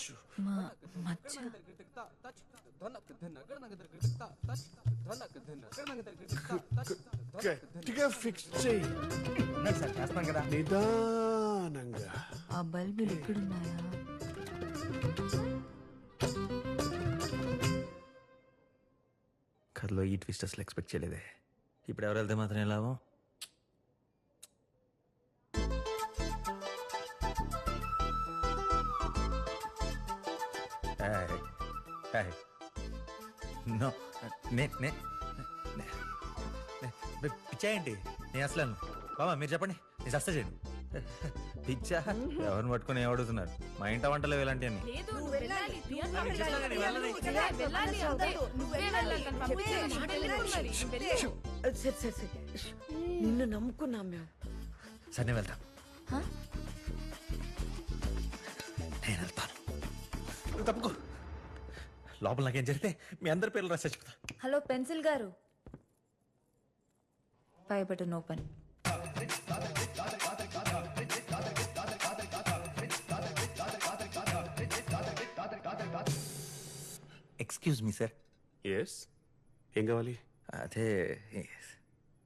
మచ్చు మా మచ్చ గట్టిగా ఫిక్స్ చెయ్యి సార్ చేస్తాం కదా నిదానంగా ఆ బల్బులు ఎక్కడున్నాయా కథలో ఈ ట్విస్ట్ అసలు ఎక్స్పెక్ట్ చేయలేదే ఇప్పుడు ఎవరు వెళ్తే మాత్రం లాభం నో నే నే నే- నే- నే- పిచ్చా ఏంటి నేను అసలు. బాబా మీరు చెప్పండి. నేను సస్త చేయను. పిచ్చా. ఎవరిని పట్టుకొని అడుగుతున్నారు? మా ఇంట వంటలు ఇలాంటి అని నిన్ను నమ్ముకున్నాం మేము. సరే నేను వెళ్తాను? నేను వెళ్తాను. తప్పుకో. లోపల నాకేం జరిగితే మీ అందరి పేర్లు రాసి చచ్చిపోతా హలో పెన్సిల్ గారు. పై button open excuse me sir yes ఏం కావాలి? అదే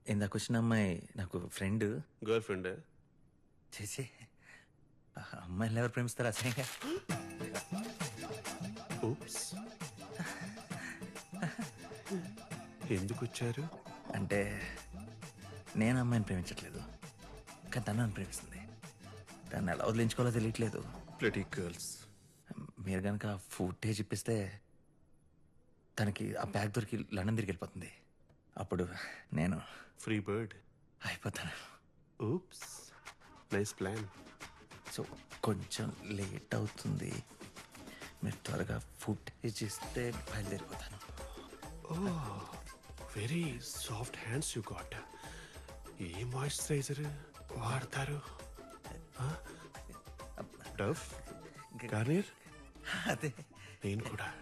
ఇందాక వచ్చిన అమ్మాయి నాకు ఫ్రెండ్ గర్ల్ ఫ్రెండ్ చేసి అమ్మాయిని ఎవరు ప్రేమిస్తారు అసహ్యంగా. ఊప్స్ ఎందుకు వచ్చారు అంటే నేను అమ్మాయిని ప్రేమించట్లేదు. కానీ తను నన్ను ప్రేమిస్తుంది. దాన్ని ఎలా వదిలించుకోవాలో తెలియట్లేదు. ప్లటీ గర్ల్స్ మీరు కనుక ఫుటేజ్ ఇప్పిస్తే తనకి ఆ బ్యాగ్ దొరికి లండన్ తిరిగి వెళ్ళిపోతుంది. అప్పుడు నేను ఫ్రీ బర్డ్ అయిపోతాను. ఊప్స్ నైస్ ప్లాన్ సో కొంచెం లేట్ అవుతుంది. మీరు త్వరగా ఫుటేజ్ ఇస్తే బయలుదేరిపోతాను. Very soft hands you got a moisturiser వాడతారు. డఫ్ గార్నియర్ అదే. నేను కూడా.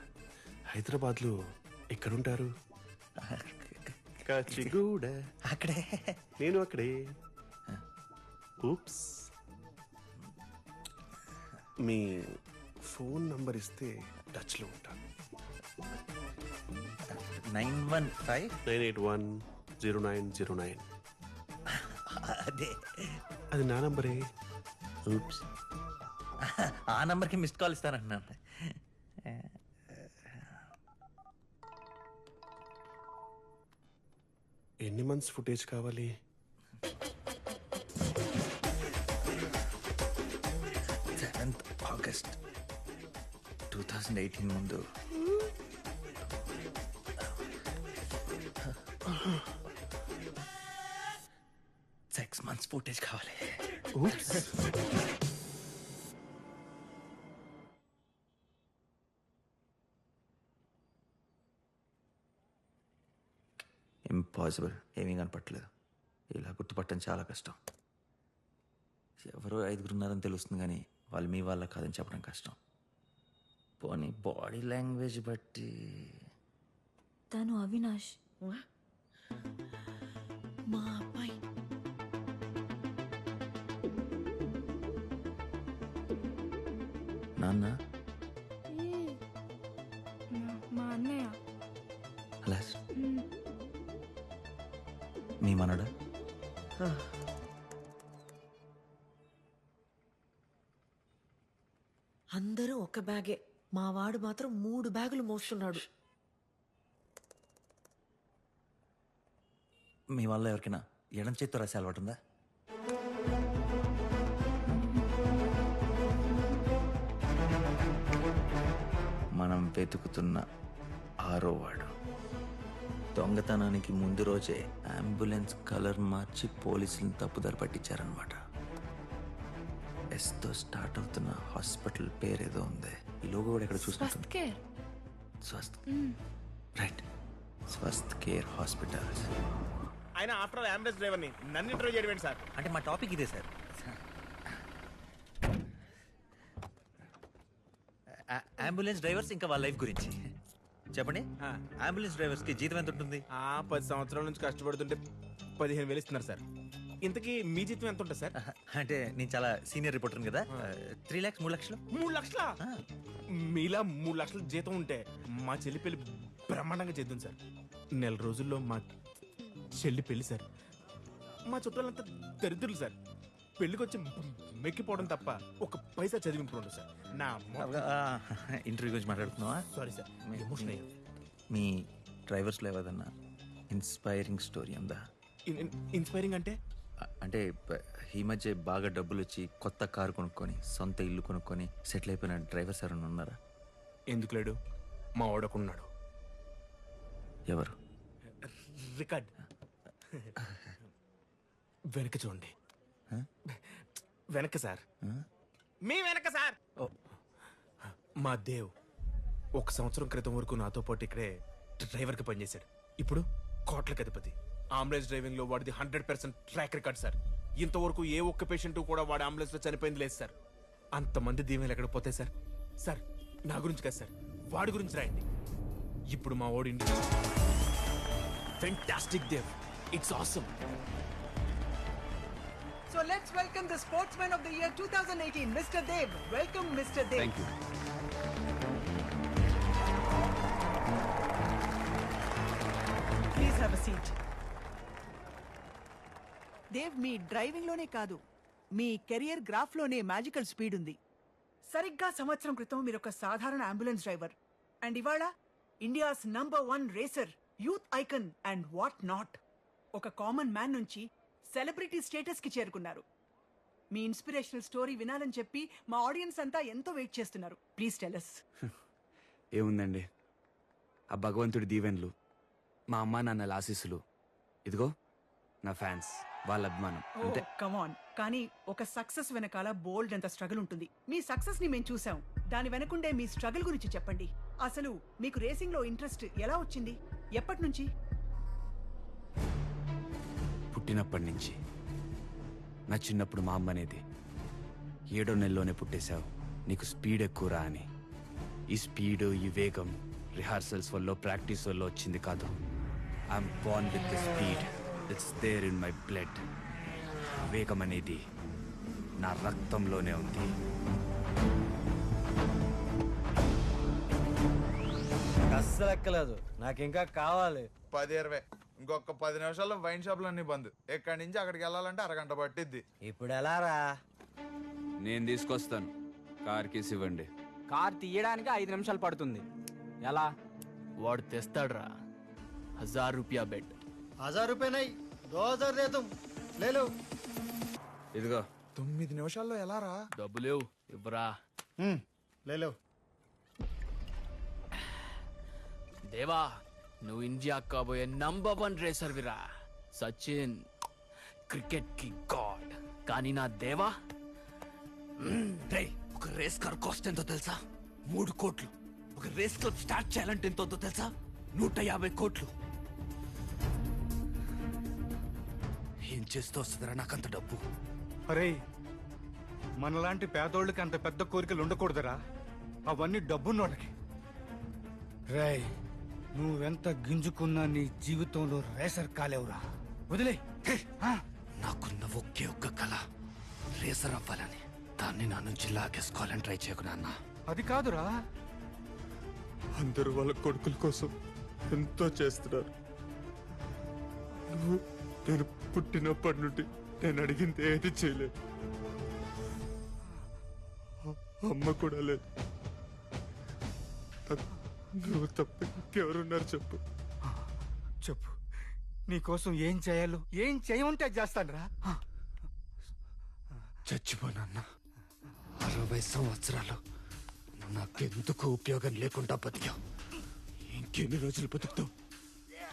హైదరాబాద్లో ఎక్కడుంటారు? కాచిగూడ. అక్కడే. నేను అక్కడే. ఊప్స్ మీ ఫోన్ నంబర్ ఇస్తే టచ్లో ఉంటాను. Nine one five? Nine eight one zero nine zero nine. అదే. అది నా నంబరే. Oops. ఆ నంబర్కి మిస్డ్ కాల్ ఇస్తానంటున్నాను. ఎన్ని మంత్స్ ఫుటేజ్ కావాలి? Seventh August two thousand eighteen ముందు. ఫుటేజ్ కావాలి. ఇంపాసిబుల్ ఏమీ కనపట్లేదు ఇలా గుర్తుపట్టడం చాలా కష్టం. ఎవరో ఐదుగురు ఉన్నారని తెలుస్తుంది కానీ వాళ్ళు మీ వాళ్ళ కాదని చెప్పడం కష్టం. పోనీ బాడీ లాంగ్వేజ్ బట్టి తను అవినాష్. మా నాన్న? మా అన్నయ్య. అలా మీ మనడా? అందరూ ఒక బ్యాగే. మా వాడు మాత్రం మూడు బ్యాగులు మోస్తున్నాడు. మీ వల్ల ఎవరికైనా ఎడం చేత్తో రాసే అలవాటు వెతుకుతున్న ఆరో వాడు. దొంగతనానికి ముందు రోజే అంబులెన్స్ కలర్ మార్చి పోలీసులను తప్పుదారి పట్టించారనమాట ఎస్తో స్టార్ట్ అవుతున్న హాస్పిటల్ పేరేదో ఉంది. ఈ లోగో కూడా ఇక్కడ care Swasth right Swasth care hospitals ఆయన ఆఫ్టర్ ఆల్ అంబులెన్స్ డ్రైవర్ని నన్ను ఇంటర్వ్యూ చేయడం సార్? అంటే మా టాపిక్ ఇదే సార్ ఆ- అంబులెన్స్ డ్రైవర్స్ ఇంకా వాళ్ళ లైఫ్ గురించి. చెప్పండి. అంబులెన్స్ డ్రైవర్స్కి జీతం ఎంత ఉంటుంది ఆ పది సంవత్సరాల నుంచి కష్టపడుతుంటే పదిహేను వేలు ఇస్తున్నారు సార్. ఇంతకీ మీ జీతం ఎంత ఉంటుంది సార్? అంటే నేను చాలా సీనియర్ రిపోర్టర్ కదా. త్రీ లాక్స్ మూడు లక్షలు? మూడు లక్షల? మీలా మూడు లక్షల జీతం ఉంటే మా చెల్లి పెళ్ళి బ్రహ్మాండంగా చేద్దాం సార్. నెల రోజుల్లో మా చెల్లి పెళ్ళి సార్. మా చుట్టాలంతా దరిద్రులు సార్. పెళ్ళికి వచ్చి మెక్కిపోవడం తప్ప ఒక పైసా చదివింపు ఉండదు సార్. నా ఇంటర్వ్యూ గురించి మాట్లాడుతున్నావా? సారీ సార్ ఎమోషన్ అయ్యాను. మీ డ్రైవర్స్లో ఏదన్నా ఇన్స్పైరింగ్ స్టోరీ ఉందా? ఇన్- ఇన్- ఇన్స్పైరింగ్ అంటే? అంటే ఈ మధ్య బాగా డబ్బులు వచ్చి కొత్త కారు కొనుక్కొని సొంత ఇల్లు కొనుక్కొని సెటిల్ అయిపోయిన డ్రైవర్స్ ఎవరైనా ఉన్నారా? ఎందుకు లేడు? మా వాడకున్నాడు ఎవరు? రికార్డ్. వెనక చూడండి. వెనక సార్. మీ వెనక సార్. ఓ. మా దేవ్ ఒక సంవత్సరం క్రితం వరకు నాతో పాటు ఇక్కడే డ్రైవర్కి పనిచేశాడు. ఇప్పుడు కోట్లకి అధిపతి. అంబులెన్స్ డ్రైవింగ్లో వాడిది hundred percent track record sir. ఇంతవరకు ఏ ఒక్క పేషెంట్ కూడా వాడి అంబులెన్స్లో చనిపోయింది లేదు సార్. అంతమంది దీవెనలు ఎక్కడ పోతాయి సార్? సార్ నా గురించి కాదు సార్. వాడి గురించి రాయండి. ఇప్పుడు మా ఓడి fantastic Dev. It's awesome So let's welcome the Sportsman of the Year 2018, Mr. Dev. Welcome, Mr. Dev. Thank you. Please have a seat. Dev మీ డ్రైవింగ్లోనే కాదు మీ కెరియర్ గ్రాఫ్లోనే మ్యాజికల్ స్పీడ్ ఉంది సరిగ్గా సంవత్సరం క్రితం మీరు ఒక సాధారణ అంబులెన్స్ డ్రైవర్ అండ్ ఇవాళ India's number one racer youth icon and what not ఒక కామన్ మ్యాన్ నుంచి సెలబ్రిటీ స్టేటస్కి చేరుకున్నారు. మీ ఇన్స్పిరేషనల్ స్టోరీ వినాలని చెప్పి మా ఆడియన్స్ అంతా ఎంతో వెయిట్ చేస్తున్నారు. ప్లీజ్ టెలస్ ఏముందండి? ఆ భగవంతుడి దీవెన్లు మా అమ్మా నాన్నల ఆశీస్సులు. ఇదిగో నా ఫ్యాన్స్ వాళ్ళ అభిమానం అంతే. కమాన్ కానీ ఒక సక్సెస్ వెనకాల బోల్డ్ అంత స్ట్రగుల్ ఉంటుంది. మీ సక్సెస్ని మేము చూసాం. దాని వెనకుండే మీ స్ట్రగుల్ గురించి చెప్పండి. అసలు మీకు రేసింగ్లో ఇంట్రెస్ట్ ఎలా వచ్చింది? ఎప్పటి నుంచి? పుట్టినప్పటి నుంచి. నా చిన్నప్పుడు మా అమ్మ అనేది ఏడో నెలలోనే పుట్టేశావు. నీకు స్పీడ్ ఎక్కువరా అని. ఈ స్పీడ్ ఈ వేగం రిహార్సల్స్ వల్ల ప్రాక్టీస్ వల్ల వచ్చింది కాదు. I'm born with the speed. It's there in my blood. వేగం అనేది నా రక్తంలోనే ఉంది. అస్సలు ఎక్కలేదు. నాకు ఇంకా కావాలి. పది ఇరవై. ఇంకొక పది నిమిషాల్లో వైన్ షాపులు అన్ని బంద్. ఇక్కడి నుంచి అక్కడికి వెళ్ళాలంటే అరగంట పట్టిద్ది. ఇప్పుడు ఎలా రా నేను తీసుకొస్తాను. కార్ కేసు ఇవ్వండి. కార్ తీయడానికి ఐదు నిమిషాలు పడుతుంది. ఎలా? వాడు తెస్తాడురా. హజార్ రూపాయ బెడ్. హజార్ తుమ్ లే లో ఇదిగో. తొమ్మిది నిమిషాల్లో ఎలా రా డబ్బులేవు ఇవ్వరా? లో దేవా నువ్వు ఇండియా కాబోయే నంబర్ వన్ రేసర్ విరా. సచిన్ క్రికెట్కి గాడ్ కానీ నా దేవా? రే ఒక రేస్ కార్ కాస్ట్ ఎంతో తెలుసా? మూడు కోట్లు. ఒక రేస్ క్లబ్ స్టార్ట్ చేయాలంటే ఎంతో తెలుసా? నూట యాభై కోట్లు. ఏం చేస్తూ వస్తుందిరా నాకంత డబ్బు? అరే మనలాంటి పేదోళ్ళకి అంత పెద్ద కోరికలు ఉండకూడదురా. అవన్నీ డబ్బున్నోళ్ళకి. రేయ్ నువ్వెంత గింజుకున్నా నీ జీవితంలో రేసర్ కాలేవురా. వదిలే. నాకున్న ఒకే ఒక్క కళ. రేసర్ అవ్వాలని. దాన్ని నా నుంచి లాగేసుకోవాలని ట్రై చేయకు నాన్న. అది కాదురా. అందరూ వాళ్ళ కొడుకుల కోసం ఎంతో చేస్తున్నారు. నువ్వు నేను పుట్టినప్పటి నుండి నేను అడిగింది ఏది చేయలేదు. అమ్మ కూడా లేదు. నువ్వు తప్ప ఇంకెవరున్నారు చెప్పు. చెప్పు. నీకోసం ఏం చేయాలో ఏం చేయమంటే అది చేస్తానురా. చచ్చిపోనన్న అరవై సంవత్సరాలు నాకెందుకు ఉపయోగం లేకుండా బతికావు? ఇంకెన్ని రోజులు బతుకుతావు?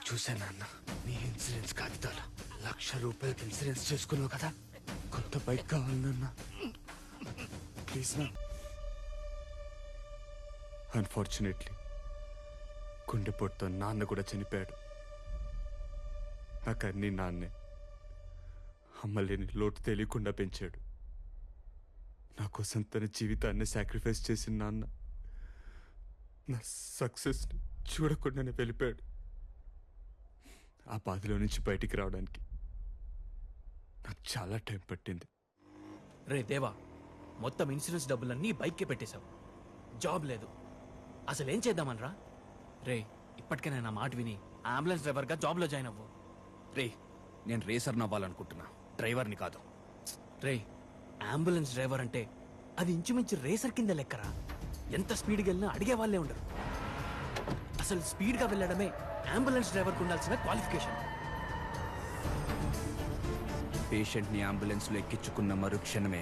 చూసానన్న నీ ఇన్సూరెన్స్ కాగితాలు. లక్ష రూపాయలకి ఇన్సూరెన్స్ చేసుకున్నావు కదా? కొత్త బైక్ కావాలన్నా ప్లీజ్ నా అన్ఫార్చునేట్లీ గుండెపోటుతో నాన్న కూడా చనిపోయాడు. నాకు అన్ని నాన్నే. అమ్మ లేని లోటు తెలియకుండా పెంచాడు. నా కోసం తన జీవితాన్ని సాక్రిఫైస్ చేసిన నాన్న నా సక్సెస్ని చూడకుండానే వెళ్ళిపోయాడు. ఆ బాధలో నుంచి బయటికి రావడానికి నాకు చాలా టైం పట్టింది. రే దేవా మొత్తం ఇన్సూరెన్స్ డబ్బులన్నీ బైక్కే పెట్టేశావు. జాబ్ లేదు. అసలు ఏం చేద్దామనరా? రే ఇప్పటికైనా నా మాట విని అంబులెన్స్ డ్రైవర్గా జాబ్లో జాయిన్ అవ్వు. రే నేను రేసర్ని అవ్వాలనుకుంటున్నా డ్రైవర్ని కాదు. రే అంబులెన్స్ డ్రైవర్ అంటే అది ఇంచుమించు రేసర్ కింద లెక్కరా. ఎంత స్పీడ్గా వెళ్ళినా అడిగే వాళ్ళే ఉండరు. అసలు స్పీడ్గా వెళ్ళడమే అంబులెన్స్ డ్రైవర్కి ఉండాల్సిన క్వాలిఫికేషన్ పేషెంట్ని అంబులెన్స్లో ఎక్కించుకున్న మరుక్షణమే.